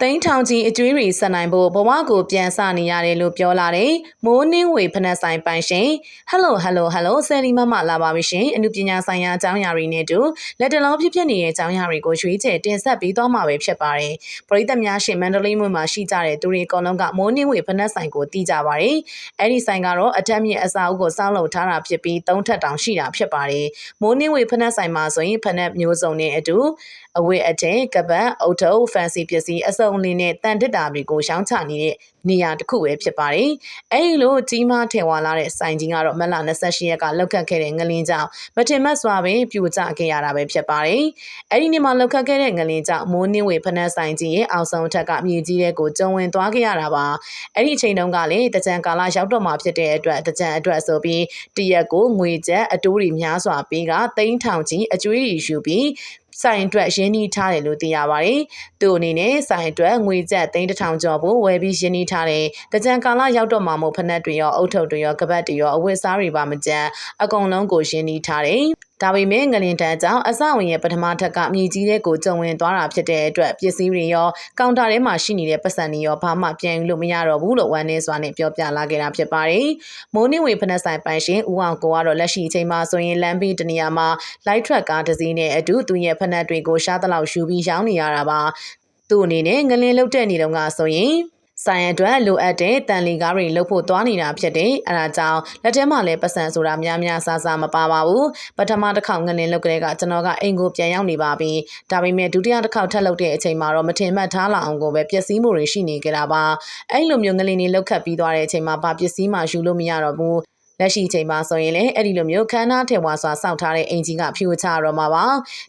သိန်းထောင်ကြီးအကျွေးတွေဆက်နိုင်ဖို့ဘဝကိုပြန်ဆနေရတယ်လို့ပြောလာတယ်။မိုးနှင်းဝေဖနက်ဆိုင်ပိုင်ရှင်ဟယ်လိုဟယ်လိုဟယ်လိုဆယ်လီမမလာပါပြီရှင်။အမှုပညာဆိုင်ရာအကြောင်းအရာတွေနဲ့အတူလက်တလုံးဖြစ်ဖြစ်နေတဲ့အကြောင်းအရာတွေကိုရွေးချယ်တင်ဆက်ပေးသွားမှာပဲဖြစ်ပါတယ်။ပရိသတ်များရှင်မန္တလေးမြို့မှာရှိကြတဲ့သူတွေအကုန်လုံးကမိုးနှင်းဝေဖနက်ဆိုင်ကိုတည်ကြပါတယ်။အဲ့ဒီဆိုင်ကတော့အထက်မြင့်အစာအုပ်ကိုစောင်းလုပ်ထားတာဖြစ်ပြီးသုံးထပ်တောင်ရှိတာဖြစ်ပါတယ်။မိုးနှင်းဝေဖနက်ဆိုင်မှာဆိုရင်ဖနက်မျိုးစုံနဲ့အတူ အဝတ်အထည်ကပတ်အုတ်ထုပ်ဖန်စီပစ္စည်းအစုံလေးနဲ့တန်တစ်တာတွေကိုရှောင်းချနေတဲ့နေရာတစ်ခုပဲဖြစ်ပါတယ်။အဲဒီလိုကြီးမားထင်ဝါလာတဲ့ဆိုင်ကြီးကတော့မလ28ရက်ကလောက်ခတ်ခဲ့တဲ့ငလင်းကြောင့်မထင်မှတ်စွာပင်ပြိုကျခဲ့ရတာပဲဖြစ်ပါတယ်။အဲဒီနေ့မှာလောက်ခတ်ခဲ့တဲ့ငလင်းကြောင့်မိုးနှင်းဝေဖနက်ဆိုင်ကြီးရဲ့အောက်ဆုံးထက်ကမြေကြီးတဲ့ကိုကျုံဝင်သွားခဲ့ရတာပါ။အဲဒီအချိန်တုန်းကလည်းတကြံကာလရောက်တော့မှဖြစ်တဲ့အတွက်တကြံအတွက်ဆိုပြီးတရက်ကိုငွေကျပ်အတိုးတွေများစွာပေးကတိန်းထောင်ကြီးအကျွေးရီယူပြီး ဆိုင်အတွက်ရင်းနှီးထားတယ်လို့သိရပါတယ်။သူ့အနေနဲ့ဆိုင်အတွက်ငွေကျပ်3000ကျော်ဖို့ဝယ်ပြီးရင်းနှီးထားတယ်။တကြံကာလရောက်တော့မှမို့ဖက်နှက်တွေရောအုတ်ထုပ်တွေရောကပတ်တွေရောအဝတ်စားတွေပါမကြမ်းအကုန်လုံးကိုရင်းနှီးထားတယ်။ဒါပေမဲ့ငလင်တန်းကြောင့်အစဝင်ရဲ့ပထမထက်ကမြေကြီးတဲ့ကိုကြုံဝင်သွားတာဖြစ်တဲ့အတွက်ပစ္စည်းတွေရောကောင်တာထဲမှာရှိနေတဲ့ပတ်စံတွေရောဘာမှပြန်ယူလို့မရတော့ဘူးလို့ဝန်နေစွာနဲ့ပြောပြလာခဲ့တာဖြစ်ပါတယ်။မိုးနှင်းဝေဖနက်ဆိုင်ပိုင်ရှင်ဦးအောင်ကိုကတော့လက်ရှိအချိန်မှာဆိုရင်လမ်းဘေးတနေရာမှာ light truck ကားတစ်စီးနဲ့အတူသူရဲ့ဖက်နှက်တွေကိုရှားတလောက်ယူပြီးရောင်းနေရတာပါ။သူ့အနေနဲ့ငလင်လုတ်တဲ့နေတော့ကဆိုရင် ဆိုင်အတွက်လိုအပ်တဲ့တန်လီကားတွေလှုပ်ဖို့သွားနေတာဖြစ်တယ်။အဲဒါကြောင့်လက်ထဲမှာလည်းပတ်စံဆိုတာများများဆဆမပါပါဘူး။ပထမတစ်ခေါက်ငလင်လှုပ်ကလေးကကျွန်တော်ကအိမ်ကိုပြန်ရောက်နေပါပြီ။ဒါပေမဲ့ဒုတိယတစ်ခေါက်ထပ်လှုပ်တဲ့အချိန်မှာတော့မထင်မှတ်ထားလောက်အောင်ကိုပဲပျက်စီးမှုတွေရှိနေကြတာပါ။အဲ့လိုမျိုးငလင်တွေလှုပ်ခတ်ပြီးသွားတဲ့အချိန်မှာဘာပစ္စည်းမှယူလို့မရတော့ဘူး။ လက်ရှိချိန်မှာဆိုရင်လည်းအဲ့ဒီလိုမျိုးခန်းနာထေဝါစွာစောင့်ထားတဲ့အင်ဂျင်ကဖြိုချတော့မှာပါ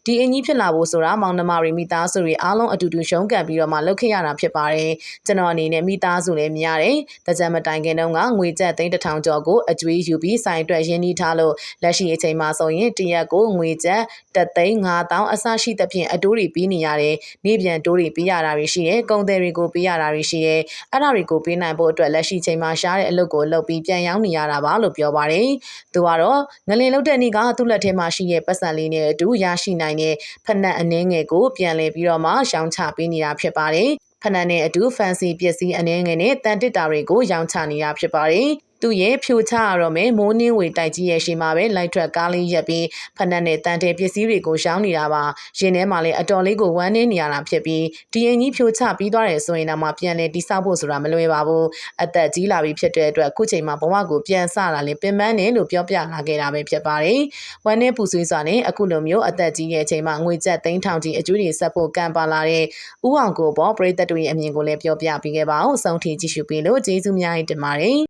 ဒီအင်ကြီးဖြစ်လာဖို့ဆိုတာမောင်နှမတွေမိသားစုတွေအားလုံးအတူတူရှုံးကန်ပြီးတော့မှလုပ်ခဲ့ရတာဖြစ်ပါတယ်ကျွန်တော်အနေနဲ့မိသားစုလည်းများတယ်တကြံမတိုင်ခင်တုန်းကငွေကျပ်သိန်းတစ်ထောင်ကျော်ကိုအကျွေးယူပြီးဆိုင်အတွက်ရင်းနှီးထားလို့လက်ရှိအချိန်မှာဆိုရင်တရက်ကိုငွေကျပ်တသိန်း9000အစရှိသဖြင့်အတိုးတွေပြီးနေရတယ်နေပြန်တိုးတွေပြီးရတာတွေရှိတယ်ကုန်သည်တွေကိုပြီးရတာတွေရှိတယ်အဲ့ဒါတွေကိုပြီးနိုင်ဖို့အတွက်လက်ရှိချိန်မှာရှားတဲ့အလုပ်ကိုလုပ်ပြီးပြန်ရောင်းနေရတာပါလို့ပြောပါတယ်။သူကတော့ငလင်လုတ်တဲ့နေ့ကသူ့လက်ထဲမှာရှိတဲ့ပတ်စံလေးနဲ့အတူရရှိနိုင်တဲ့ဖက်နှက်အနှင်းငယ်ကိုပြန်လည်ပြီးတော့မှရှောင်းချပေးနေတာဖြစ်ပါတယ်။ဖက်နှက်နဲ့အတူ fancy ပစ္စည်းအနှင်းငယ်နဲ့တန်တစ်တာတွေကိုရောင်းချနေတာဖြစ်ပါတယ်။ သူ့ရဲ့ဖြိုချရတော့မယ်မိုးနှင်းဝေတိုက်ကြီးရဲ့ရှေ့မှာပဲလိုက်ထွက်ကားလေးရက်ပြီးဖက်နှက်နဲ့တန်တဲပစ္စည်းတွေကိုရှောင်းနေတာပါရင်ထဲမှာလည်းအတော်လေးကိုဝမ်းနေနေရတာဖြစ်ပြီးဒီအင်ကြီးဖြိုချပြီးသွားတယ်ဆိုရင်တော့မှပြန်လဲတိဆောက်ဖို့ဆိုတာမလွယ်ပါဘူးအသက်ကြီးလာပြီဖြစ်တဲ့အတွက်အခုချိန်မှာဘဝကိုပြန်ဆလာလေပင်ပန်းနေလို့ပြောပြလာခဲ့တာပဲဖြစ်ပါတယ်ဝမ်းနေပူဆွေးစွာနဲ့အခုလိုမျိုးအသက်ကြီးရဲ့အချိန်မှာငွေကျပ်သိန်းထောင်ကြီးအကျိုးတွေဆက်ဖို့ကံပါလာတဲ့ဥအောင်ကိုပေါ်ပရိသတ်တို့ရဲ့အမြင်ကိုလည်းပြောပြပေးခဲ့ပါအောင်ဆုံးထိကြည့်ရှုပေးလို့ကျေးဇူးများတင်ပါတယ်